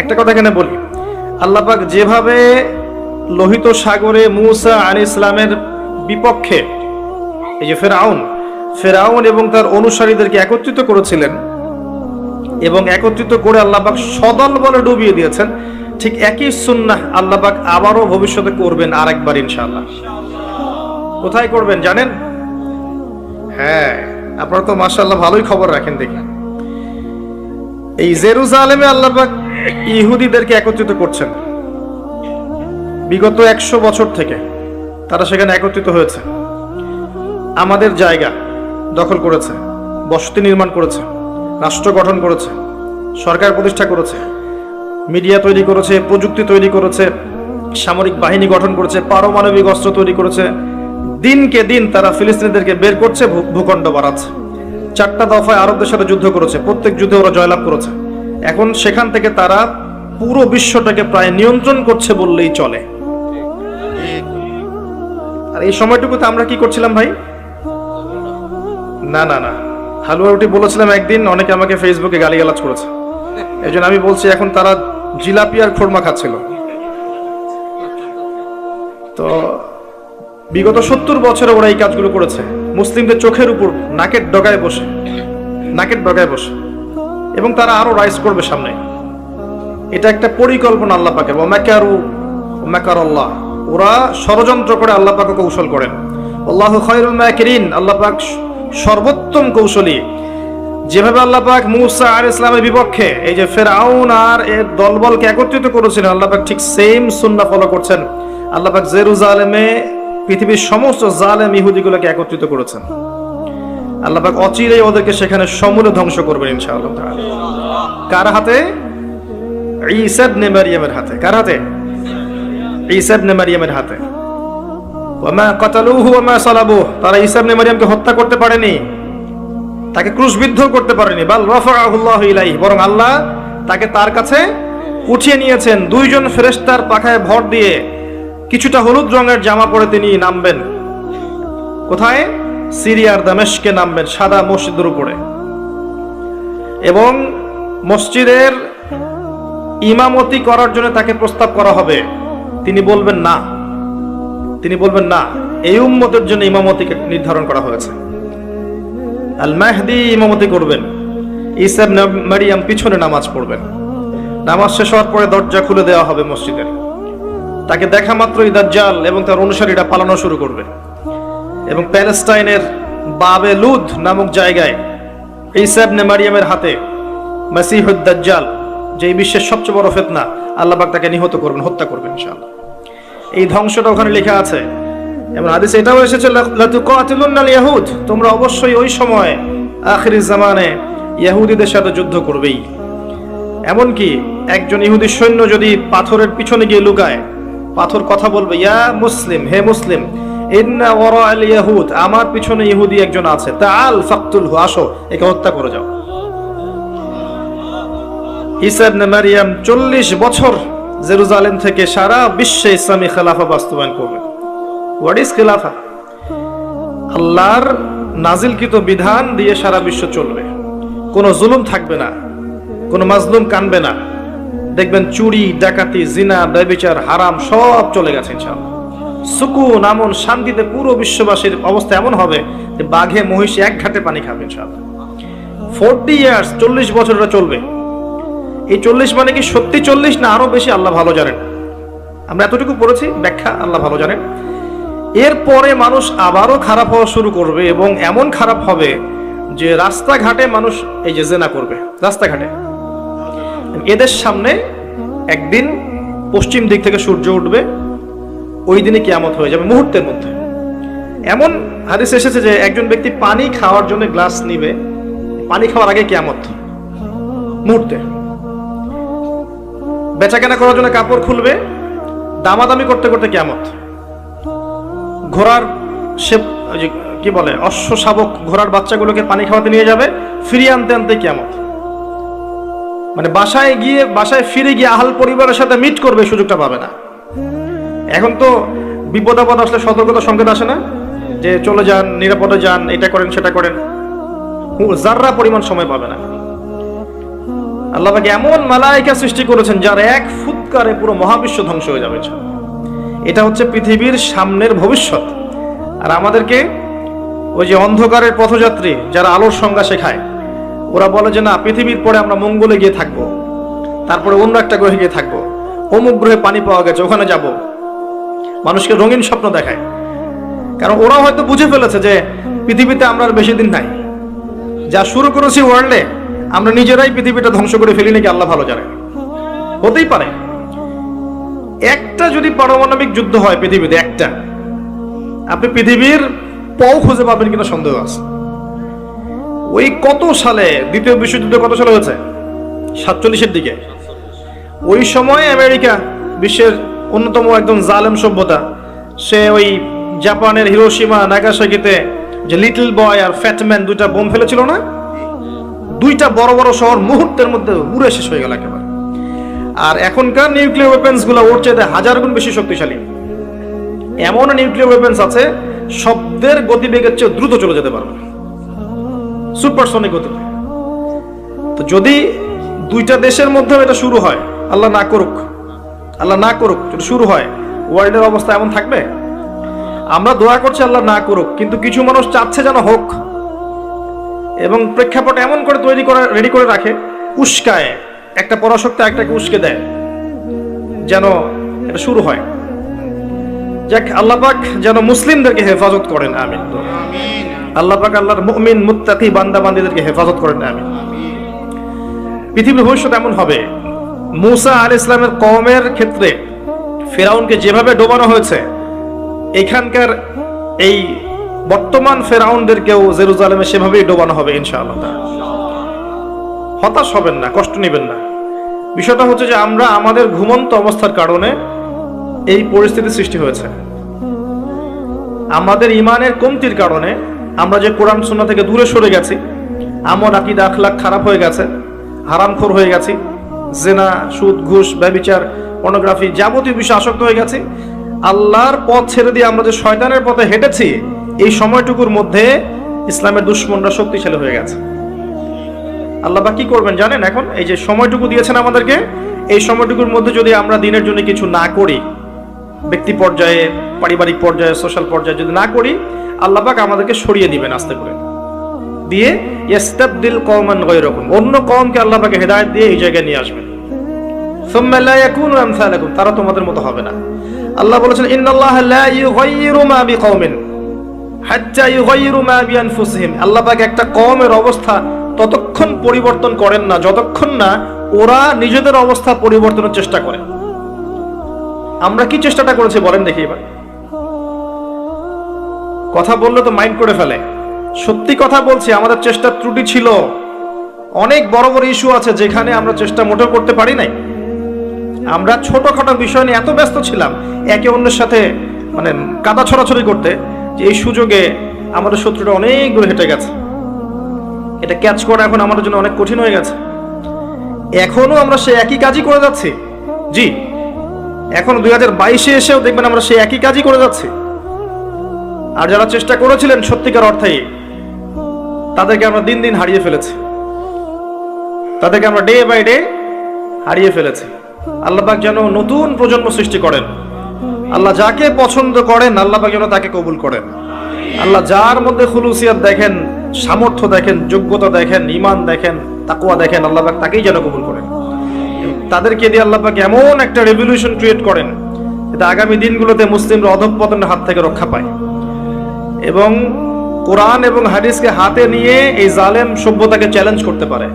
একটা কথা এখানে বলি। আল্লাপাক যেভাবে লোহিত সাগরে মুসা আলী ইসলামের বিপক্ষে, এই যে ফেরাউন ফেরাউন এবং তার অনুসারীদেরকে একত্রিত করেছিলেন এবং একত্রিত করে আল্লাপাক সদল বলে ডুবিয়ে দিয়েছেন, ঠিক একই সুন্নাহ আল্লাপাক আবারও ভবিষ্যতে করবেন আরেকবার ইনশাআল্লাহ। কোথায় করবেন জানেন? হ্যাঁ আপনারা তো মাশাআল্লাহ ভালোই খবর রাখেন দেখি। এই জেরুজালেমে আল্লাপাক ইহুদিদেরকে একত্রিত করছেন। বিগত একশো বছর থেকে তারা সেখানে একত্রিত হয়েছে। আমাদের জায়গা দখল করেছে, বসতি নির্মাণ করেছে, রাষ্ট্র গঠন করেছে, সরকার প্রতিষ্ঠা করেছে, মিডিয়া তৈরি করেছে, প্রযুক্তি তৈরি করেছে, সামরিক বাহিনী গঠন করেছে, পারমাণবিক অস্ত্র তৈরি করেছে। দিনকে দিন তারা ফিলিস্তিনিদেরকে বের করছে ভূখণ্ড বাড়াচ্ছে। চারটা দফায় আরবদের সাথে যুদ্ধ করেছে, প্রত্যেক যুদ্ধে ওরা জয়লাভ করেছে। এখন সেখান থেকে তারা পুরো বিশ্বটাকে প্রায় নিয়ন্ত্রণ করছে বললেই চলে। আর এই সময়টুকুতে আমরা কি করছিলাম ভাই? না না না। হালুয়া রুটি বলেছিলাম একদিন, অনেকে আমাকে ফেসবুকে গালিগালাজ করেছে। এই জন্য আমি বলছি, এখন তারা জিলাপি আর খোরমা খাচ্ছিল। তো বিগত সত্তর বছরে ওরা এই কাজগুলো করেছে। মুসলিমদের চোখের উপর নাকের ডগায় বসে, নাকের ডগায় বসে। এবং তারা আরও রাইজ করবে সামনে। এটা একটা পরিকল্পনা আল্লাহ পাকের। ওমাকারু ওমাকার আল্লাহ ওরা ষড়যন্ত্র করে আল্লাহ পাকে কৌশল করেন। আল্লাহ খয়রুল আল্লাহ পাক সর্বোত্তম কৌশলী। যেভাবে আল্লাহ পাক মুসা আর ইসলামের বিপক্ষে এই যে ফেরাউন আর এর দলবলকে একত্রিত করেছিলেন, আল্লাহ পাক ঠিক সেম সুন্নাহ ফলো করছেন। আল্লাহ পাক জেরুজালেমে পৃথিবীর সমস্ত জালেম ইহুদিগুলোকে একত্রিত করেছেন। আল্লাহ পাক অচিরেই ওদেরকে সেখানে সমূলে ধ্বংস করবেন ইনশাআল্লাহ। কার হাতে? ঈসা ইবনে মারিয়ামের হাতে। কার হাতে? ঈসা ইবনে মারিয়ামের হাতে। ওয়ামা কাতালুহু, ওয়ামা সালাবুহু। তারা ঈসা ইবনে মারিয়ামকে হত্যা করতে পারেনি। তাকে ক্রুশবিদ্ধ করতে পারেনি। বাল রাফাআহুল্লাহু ইলাইহি। বরং আল্লাহ তাকে তার কাছে উঠিয়ে নিয়েছেন। দুইজন ফেরেশতার পাখায় ভর দিয়ে কিছুটা হলুদ রঙের জামা পরে তিনি নামবেন। কোথায়? সিরিয়ার দামেশকে নামবেন সাদা মসজিদের উপরে। এবং মসজিদের ইমামতি করার জন্য তাকে প্রস্তাব করা হবে। তিনি বলবেন না। তিনি বলবেন না, এই উম্মতের জন্য ইমামতিকে নির্ধারণ করা হয়েছে। আল মাহদি ইমামতি করবেন। ইসাব মারিয়াম পিছনে নামাজ পড়বেন। নামাজ শেষ হওয়ার পরে দরজা খুলে দেওয়া হবে মসজিদের। তাকে দেখা মাত্রই দাজ্জাল এবং তার অনুসারীরা পালানো শুরু করবে। এবং প্যালেস্টাইনের বাবে লুদ নামক জায়গায় ইসাবনে মারিয়ামের হাতে মাসিহুদ দাজ্জাল যে বিশ্বের সবচেয়ে বড় ফেতনা, আল্লাহ পাক তাকে নিহত করবেন, হত্যা করবেন ইনশাআল্লাহ। এই ধ্বংসটা ওখানে লেখা আছে। এবং হাদিস এটাও এসেছে ইয়াহুদ তোমরা অবশ্যই ওই সময়, আখিরি জামানে ইহুদিদের সাথে যুদ্ধ করবেই। এমনকি একজন ইহুদি সৈন্য যদি পাথরের পিছনে গিয়ে লুকায় পাথর কথা বলবে, ইয়া মুসলিম, হে মুসলিম আমার পিছনে ইহুদি একজন আছে, তাআল ফাকতুল হু আসো, একে হত্যা করে যাও। ঈসা মারিয়াম চল্লিশ বছর জেরুজালেম থেকে সারা বিশ্বে ইসলামী খেলাফা বাস্তবায়ন করবে। হোয়াট ইজ খেলাফা? আল্লাহর নাজিলকৃত বিধান দিয়ে সারা বিশ্ব চলবে। কোনো জুলুম থাকবে না, কোনো মাজলুম কানবে না। দেখবেন চুরি, ডাকাতি, জিনা ব্যবিচার হারাম সব চলে গেছে সুকুন, আমন, শান্তিতে পুরো বিশ্ববাসীর অবস্থা এমন হবে যে বাঘে, মহিষে এক ঘাটে পানি খাবে ইনশাআল্লাহ। ফোরটি ইয়ার্স, চল্লিশ বছরটা চলবে। এই চল্লিশ মানে কি সত্যি চল্লিশ না আরও বেশি? আল্লাহ ভালো জানেন। আমরা এতটুকু পড়েছি, ব্যাখ্যা আল্লাহ ভালো জানেন। এরপরে মানুষ আবারও খারাপ হওয়া শুরু করবে এবং এমন খারাপ হবে যে রাস্তাঘাটে মানুষ এই যে জেনা করবে। রাস্তাঘাটে। এদের সামনে একদিন পশ্চিম দিক থেকে সূর্য উঠবে, ওই দিনে কিয়ামত হয়ে যাবে, মুহূর্তের মধ্যে। এমন হাদিস এসেছে যে একজন ব্যক্তি পানি খাওয়ার জন্য গ্লাস নিবে, পানি খাওয়ার আগে কিয়ামত, মুহূর্তে। বেচাকেনা করার জন্য কাপড় খুলবে, দামাদামি করতে করতে কেমত ঘোড়ার সে কি বলে অশ্ব শাবক ঘোড়ার বাচ্চাগুলোকে পানি খাওয়াতে নিয়ে যাবে, ফিরিয়ে আনতে আনতে কেমত মানে বাসায় গিয়ে, বাসায় ফিরে গিয়ে আহাল পরিবারের সাথে মিট করবে, সুযোগটা পাবে না। এখন তো বিপদ আপদ আসলে সতর্কতা সংকেত আসে না। যে চলে যান, নিরাপদে যান, এটা করেন, সেটা করেন। যার্রা পরিমাণ সময় পাবে না। আল্লাহ পাক এমন মালাইকা সৃষ্টি করেছেন, যার এক ফুৎকারে পুরো মহাবিশ্ব ধ্বংস হয়ে যাবে এটা হচ্ছে পৃথিবীর সামনের ভবিষ্যৎ। আর আমাদেরকে ওই যে অন্ধকারের পথযাত্রী, যারা আলোর সংজ্ঞা শেখায় ওরা বলে যে, না, পৃথিবীর পরে আমরা মঙ্গলে গিয়ে থাকব। তারপরে অন্য একটা গ্রহে গিয়ে থাকব। অমুক গ্রহে পানি পাওয়া গেছে, ওখানে যাব। মানুষকে রঙিন স্বপ্ন দেখায়। কারণ ওরাও হয়তো বুঝে ফেলেছে যে, পৃথিবীতে আমরা আর বেশি দিন নাই। যা শুরু করেছি ওয়ার্ল্ডে, আমরা নিজেরাই পৃথিবীটা ধ্বংস করে ফেলি নাকি আল্লাহ ভালো জানে। হতেই পারে। একটা যদি পারমাণবিক যুদ্ধ হয় পৃথিবীতে, একটা। আপনি পৃথিবীর পও খুঁজে পাবেন কিনা সন্দেহ আছে। ওই কত সালে, দ্বিতীয় বিশ্বযুদ্ধ কত সালে হয়েছে? সাতচল্লিশের দিকে। ওই সময় আমেরিকা বিশ্বের অন্যতম একদম জালেম সভ্যতা, সে ওই জাপানের হিরোসীমা নাগাসাকিতে যে লিটল বয় আর ফ্যাটম্যান দুইটা বোম ফেলেছিল না? দুইটা বড় বড় শহর মুহূর্তের মধ্যে উড়ে শেষ হয়ে গেল একেবারে। আর এখনকার নিউক্লিয়ার ওয়েপেন্সগুলো ওর চাইতে হাজার গুণ বেশি শক্তিশালী। এমন নিউক্লিয়ার ওয়েপেন্স আছে, শব্দের গতিবেগের চেয়ে দ্রুত চলে যেতে পারবে সুপারসনিক গতিতে তো যদি দুইটা দেশের মধ্যে এটা শুরু হয়, আল্লাহ না করুক, আল্লাহ না করুক, যদি শুরু হয় ওয়ার্ল্ডের অবস্থা এমন থাকবে? আমরা দোয়া করছি আল্লাহ না করুক, কিন্তু কিছু মানুষ চাচ্ছে যেন হোক, এবং প্রেক্ষাপট এমন করে তৈরি করে রেডি করে রাখে, উস্কায়, একটা পরাশক্তি একটাকে উস্কে দেয়, যেন এটা শুরু হয়। যাক, আল্লাহ পাক যেন মুসলিমদেরকে হেফাজত করেন আমিন। আল্লাহ পাক আল্লাহর মুমিন, মুত্তাকি বান্দা বান্দীদেরকে হেফাজত করেন, আমিন। পৃথিবীর ভবিষ্যৎ এমন হবে। মুসা আল ইসলামের কওমের ক্ষেত্রে ফেরাউনকে যেভাবে ডোবানো হয়েছে, এখানকার এই বর্তমান ফেরাউনদেরকেও জেরুজালেমে সেভাবেই ডোবানো হবে, ইনশাআল্লাহ। হতাশ হবেন না, কষ্ট নেবেন না। বিষয়টা হচ্ছে যে আমরা আমাদের ঘুমন্ত অবস্থার কারণে এই পরিস্থিতি সৃষ্টি হয়েছে। আমাদের ইমানের কমতির কারণে আমরা যে কোরআন সুন্না থেকে দূরে সরে গেছি আমর আকিদা, আখলাখ খারাপ হয়ে গেছে, হারামখোর হয়ে গেছি, জেনা, সুদ, ঘুষ, ব্যবিচার পর্নোগ্রাফি যাবতীয় বিষয়ে আসক্ত হয়ে গেছি, আল্লাহর পথ ছেড়ে দিয়ে আমরা যে শয়তানের পথে হেঁটেছি, এই সময়টুকুর মধ্যে ইসলামের দুশ্মনরা শক্তিশালী হয়ে গেছে। আল্লাহ বা কি করবেন জানেন এখন? এই যে সময়টুকু দিয়েছেন আমাদেরকে, এই সময়টুকুর মধ্যে যদি আমরা দিনের জন্য কিছু না করি, ব্যক্তি পর্যায়ে, পারিবারিক পর্যায়ে সোশ্যাল পর্যায়ে যদি না করি আল্লাহ পাক আমাদেরকে সরিয়ে দিবেন আস্তে করে। দিয়ে ইস্তাবদিল কওমান গায়রাকুম, অন্য কওমকে আল্লাহ পাকে হেদায়েত দিয়ে এই জায়গায় নিয়ে আসবেন। সুম্মা লা ইয়াকুনু আমসালাকুম, তারা তোমাদের মতো হবে না। আল্লাহ বলেছেন, ইন্নাল্লাহা লা ইউগাইয়িরু মা বিকওমিন, হাত্তা ইউগাইয়িরু মা বিআনফুসিহিম। আল্লাহ পাক একটা কওমের অবস্থা ততক্ষণ পরিবর্তন করেন না, যতক্ষণ না ওরা নিজেদের অবস্থা পরিবর্তনের চেষ্টা করে। আমরা কি চেষ্টাটা করেছি বলেন দেখি এবার। কথা বললে তো মাইন্ড করে ফেলে। সত্যি কথা বলছি, আমাদের চেষ্টার ত্রুটি ছিল। অনেক বড় বড় ইস্যু আছে যেখানে আমরা চেষ্টা মোটেও করতে পারি নাই। আমরা ছোটখাটো বিষয় নিয়ে এত ব্যস্ত ছিলাম, একে অন্যের সাথে মানে কাদা ছড়াছড়ি করতে, যে এই সুযোগে আমাদের শত্রুটা অনেক হেঁটে গেছে। এটা ক্যাচ করা এখন আমাদের জন্য অনেক কঠিন হয়ে গেছে। এখনও আমরা সে একই কাজই করে যাচ্ছি। জি, এখন দুই হাজার বাইশে এসেও দেখবেন আমরা সে একই কাজই করে যাচ্ছি। আর যারা চেষ্টা করেছিলেন সত্যিকার অর্থেই তাদেরকে আমরা দিন দিন হারিয়ে ফেলেছি। তাদেরকে আমরা ডে বাই ডে হারিয়ে ফেলেছি। আল্লাহবাক যেন নতুন প্রজন্ম সৃষ্টি করেন। আল্লাহ যাকে পছন্দ করেন আল্লাহবাক যেন তাকে কবুল করেন। আল্লাহ যার মধ্যে খুলুসিয়াত দেখেন, সামর্থ্য দেখেন, যোগ্যতা দেখেন ইমান দেখেন তাকুয়া দেখেন আল্লাহবাক তাকেই যেন কবুল করেন। তাদেরকে দিয়ে আল্লাহবাক এমন একটা রেভলিউশন ক্রিয়েট করেন, যাতে আগামী দিনগুলোতে মুসলিমরা অধঃপতনের হাত থেকে রক্ষা পায়। এবং কোরআন এবং হাদিসকে হাতে নিয়ে এই জালেম সভ্যতাকে চ্যালেঞ্জ করতে পারে।